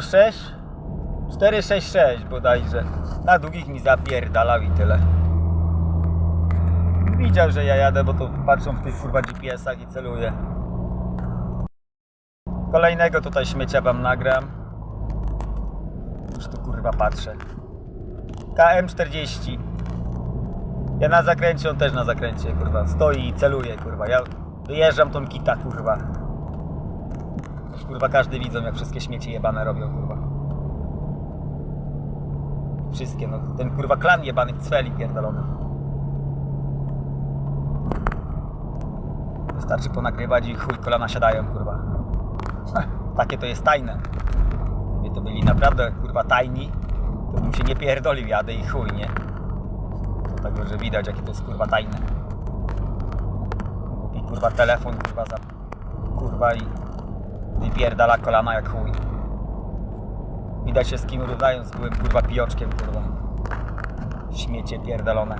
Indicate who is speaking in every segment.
Speaker 1: 06 466 bodajże. Na długich mi zapierdalał i tyle. Widział, że ja jadę, bo to patrzą w tych kurwa GPS-ach i celuje. Kolejnego tutaj śmiecia wam nagram. Już tu kurwa patrzę. KM40. Ja na zakręcie, on też na zakręcie, kurwa. Stoi i celuje, kurwa. Ja wyjeżdżam tą kita, kurwa. Kurwa, każdy widzą, jak wszystkie śmieci jebane robią, kurwa. Wszystkie, no. Ten, kurwa, klan jebanych cweli pierdolony. Wystarczy ponagrywać i chuj, kolana siadają, kurwa. Takie to jest tajne. Gdyby to byli naprawdę, kurwa, tajni, to bym się nie pierdolił, jadę i chuj, nie? To tak, że widać, jakie to jest, kurwa, tajne. Głupi, kurwa, telefon, kurwa, za... Kurwa i... Wypierdala kolana jak chuj. Widać się z kim równają, z byłym, kurwa, pijoczkiem, kurwa. Śmiecie pierdolone.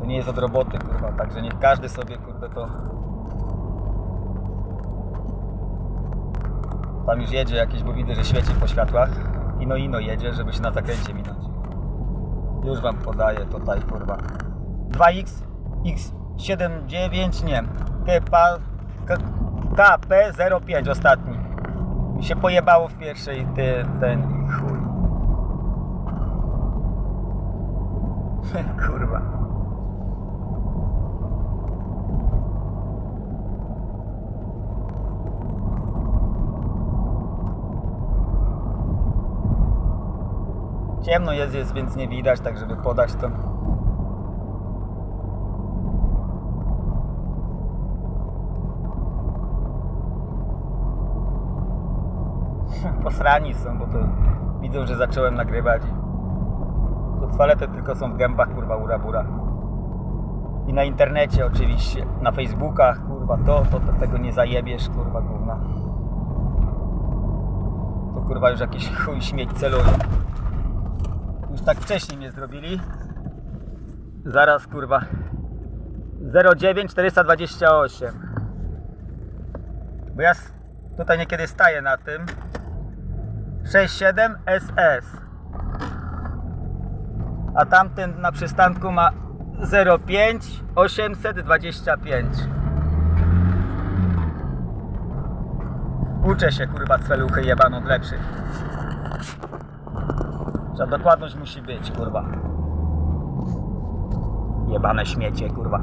Speaker 1: To nie jest od roboty, kurwa, także niech każdy sobie, kurde, to... Tam już jedzie jakieś, bo widzę, że świeci po światłach. Ino ino jedzie, żeby się na zakręcie minąć. Już wam podaję tutaj, kurwa. 2X, X79, nie. KP, KP05 ostatni. Mi się pojebało w pierwszej ty, ten i chuj. kurwa. Ciemno jest, jest, więc nie widać, tak żeby podać to. Posrani są, bo to widzą, że zacząłem nagrywać. To toalety tylko są w gębach, kurwa, ura bura. I na internecie oczywiście, na Facebookach, kurwa, to, to, to tego nie zajebiesz, kurwa, gówna. To kurwa już jakiś chuj śmieć celuje. Już tak wcześniej mnie zrobili. Zaraz kurwa. 09 428. Bo ja tutaj niekiedy staję na tym. 67 SS. A tamten na przystanku ma 05 825. Uczę się kurwa cweluchy jebaną od lepszych. Za dokładność musi być, kurwa. Jebane śmiecie, kurwa.